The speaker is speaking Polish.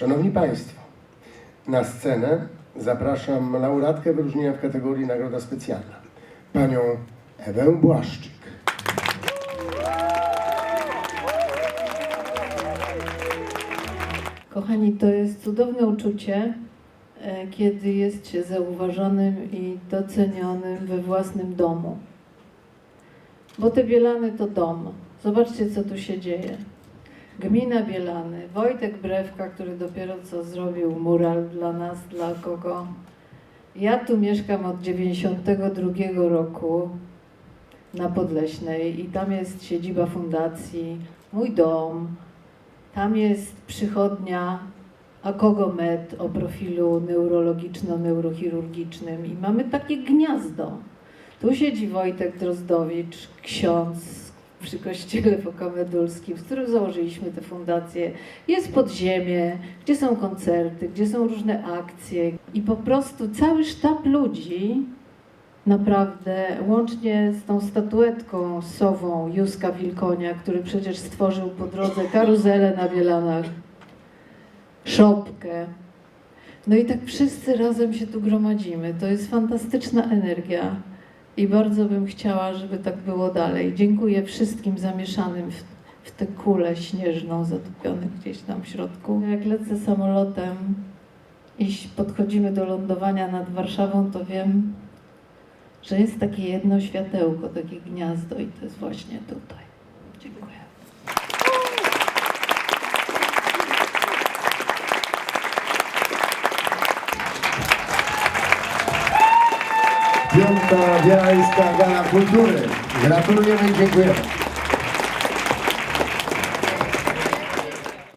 Szanowni Państwo, na scenę zapraszam laureatkę wyróżnienia w kategorii Nagroda Specjalna, panią Ewę Błaszczyk. Kochani, to jest cudowne uczucie, e, kiedy jest się zauważonym i docenionym we własnym domu. Bo te Bielany to dom. Zobaczcie, co tu się dzieje. Gmina Bielany, Wojtek Brewka, który dopiero co zrobił mural dla nas, dla kogo. Ja tu mieszkam od 92 roku na Podleśnej i tam jest siedziba fundacji, mój dom, tam jest przychodnia Akogomed o profilu neurologiczno-neurochirurgicznym i mamy takie gniazdo. Tu siedzi Wojtek Drozdowicz, ksiądz przy kościele Fokomedulskim, z którym założyliśmy tę fundację. Jest podziemie, gdzie są koncerty, gdzie są różne akcje i po prostu cały sztab ludzi naprawdę, łącznie z tą statuetką sową Józka Wilkonia, który przecież stworzył po drodze karuzelę na Bielanach, szopkę. No i tak wszyscy razem się tu gromadzimy. To jest fantastyczna energia i bardzo bym chciała, żeby tak było dalej. Dziękuję wszystkim zamieszanym w, w tę kulę śnieżną zatopionych gdzieś tam w środku. Jak lecę samolotem i podchodzimy do lądowania nad Warszawą, to wiem, że jest takie jedno światełko, takie gniazdo i to jest właśnie tutaj. Piąta Bielańska Gala Kultury. Gratulujemy i dziękujemy.